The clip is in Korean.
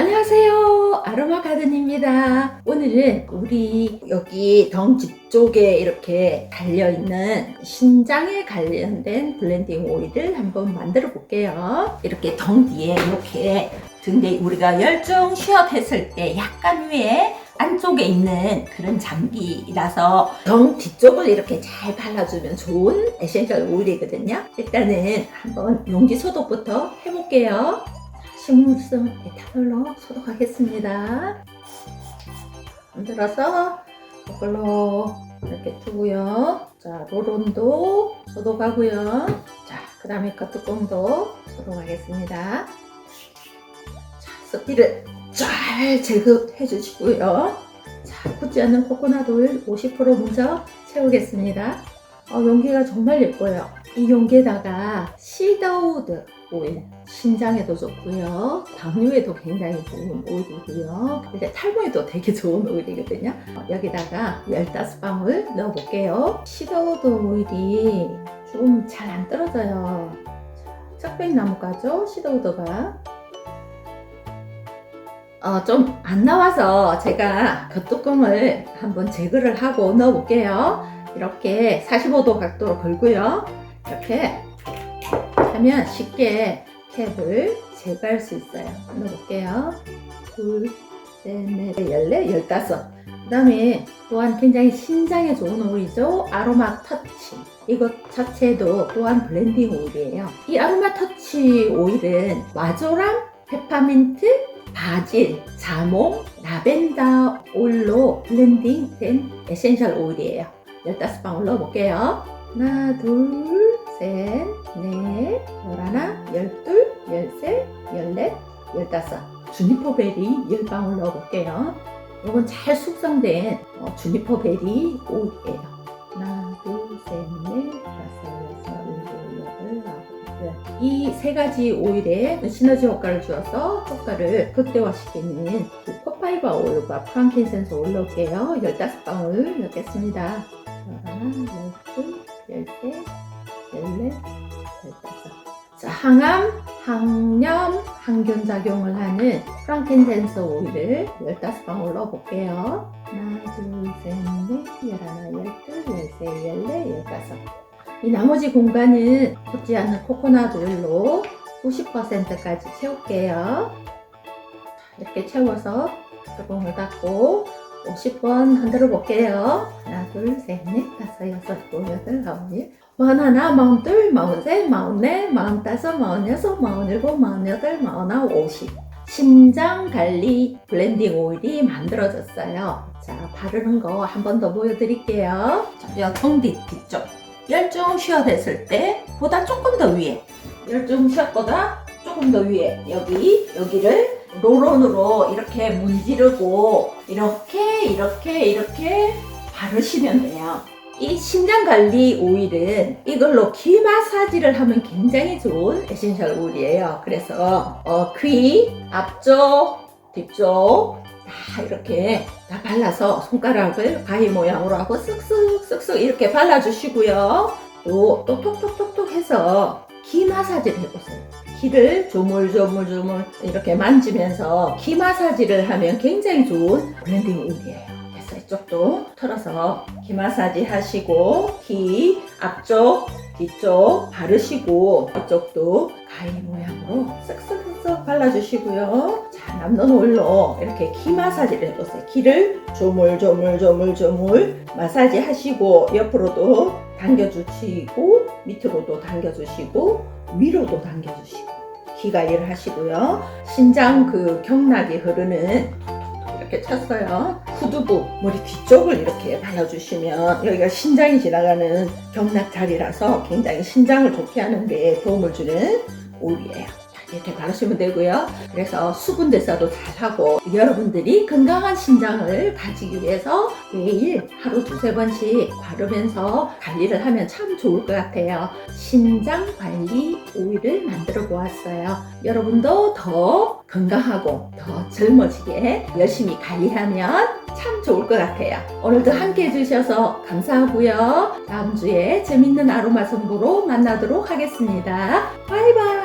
안녕하세요. 아로마 가든입니다. 오늘은 우리 여기 덩 뒤쪽에 이렇게 달려있는 신장에 관련된 블렌딩 오일을 한번 만들어 볼게요. 이렇게 덩 뒤에 이렇게 등에 우리가 열중 쉬어 했을 때 약간 위에 안쪽에 있는 그런 장기라서 덩 뒤쪽을 이렇게 잘 발라주면 좋은 에센셜 오일이거든요. 일단은 한번 용기 소독부터 해볼게요. 식물성 에탄올로 소독하겠습니다. 만들어서 이걸로 이렇게 두고요. 자, 로론도 소독하고요. 자, 그 다음에 겉뚜껑도 소독하겠습니다. 자, 습기를 잘 제거해 주시고요. 자, 굳지 않는 코코넛 오일 50% 먼저 채우겠습니다. 어, 용기가 정말 예뻐요. 이 용기에다가 시더우드 오일, 신장에도 좋고요. 당뇨에도 굉장히 좋은 오일이고요. 이제 탈모에도 되게 좋은 오일이거든요. 어, 여기다가 15방울 넣어볼게요. 시더우드 오일이 좀 잘 안 떨어져요. 짝배기 나무가죠? 시더우드가. 어, 좀 안 나와서 제가 겉뚜껑을 한번 제거를 하고 넣어볼게요. 이렇게 45도 각도로 걸고요. 이렇게 하면 쉽게 캡을 제거할 수 있어요. 넣어볼게요. 둘, 셋, 넷, 열네, 열다섯. 그 다음에 또한 굉장히 신장에 좋은 오일이죠. 아로마 터치. 이것 자체도 또한 블렌딩 오일이에요. 이 아로마 터치 오일은 마조랑 페퍼민트, 바질, 자몽, 라벤더 오일로 블렌딩 된 에센셜 오일이에요. 15방울 넣어볼게요. 하나, 둘, 셋, 넷, 열하나, 열둘, 열셋, 열넷, 열다섯. 주니퍼 베리 10방울 넣어볼게요. 이건 잘 숙성된 어, 주니퍼 베리 오일이에요. 하나, 둘, 셋, 넷, 다섯, 여섯, 일곱, 여덟, 아홉, 열. 이 세 가지 오일에 시너지 효과를 주어서 효과를 극대화시키는 그 코파이바 오일과 프랑킨센스 오일 넣을게요. 15방울 넣겠습니다. 하나, 열둘, 열셋, 열다섯. 자, 항암, 항염, 항균 작용을 하는 프랑켄센스 오일을 15방울 넣어볼게요. 하나, 둘, 셋, 넷, 열하나, 열둘, 열셋, 열넷, 열다섯. 이 나머지 공간은 굳지 않는 코코넛 오일로 90%까지 채울게요. 이렇게 채워서 뚜껑을 닫고 50번 흔들어 볼게요. 하나, 둘, 셋, 넷, 다섯, 여섯, 일곱, 여덟, 아홉, 열. 마흔 하나, 마흔 둘, 마흔 셋, 마흔 넷, 마흔 다섯, 마흔 여섯, 마흔 일곱, 마흔 여덟, 마흔 아홉, 오십. 신장 관리 블렌딩 오일이 만들어졌어요. 자, 바르는 거 한 번 더 보여드릴게요. 자, 덩뒤 뒤쪽. 열중 쉬어 됐을 때 보다 조금 더 위에. 열중 쉬었보다 조금 더 위에. 여기, 여기를 로론으로 이렇게 문지르고 이렇게 이렇게 이렇게 바르시면 돼요. 이 신장 관리 오일은 이걸로 귀 마사지를 하면 굉장히 좋은 에센셜 오일이에요. 그래서 어, 귀 앞쪽, 뒤쪽 다 이렇게 다 발라서 손가락을 가위 모양으로 하고 쓱쓱 쓱쓱 이렇게 발라주시고요. 또, 또 톡톡톡톡 해서 귀 마사지를 해보세요. 귀를 조물조물조물 이렇게 만지면서 귀 마사지를 하면 굉장히 좋은 블렌딩 오일이에요. 이쪽도 털어서 귀 마사지 하시고 귀 앞쪽, 뒤쪽 바르시고 이쪽도 가위 모양으로 쓱쓱쓱 발라주시고요. 자, 남는 오일로 이렇게 귀 마사지를 해보세요. 귀를 조물조물조물조물 마사지 하시고 옆으로도 당겨주시고 밑으로도 당겨주시고 위로도 당겨주시고 귀 관리를 하시고요. 신장 그 경락이 흐르는 이렇게 쳤어요. 후두부 머리 뒤쪽을 이렇게 발라주시면 여기가 신장이 지나가는 경락 자리라서 굉장히 신장을 좋게 하는 데 도움을 주는 오일이에요. 자, 이렇게 바르시면 되고요. 그래서 수분 대사도 잘하고 여러분들이 건강한 신장을 가지기 위해서 매일 하루 두세 번씩 바르면서 관리를 하면 참 좋을 것 같아요. 신장 관리 오일을 만들어 보았어요. 여러분도 더 건강하고 더 젊어지게 열심히 관리하면 참 좋을 것 같아요. 오늘도 함께 해주셔서 감사하고요. 다음 주에 재밌는 아로마 정보로 만나도록 하겠습니다. 바이바이!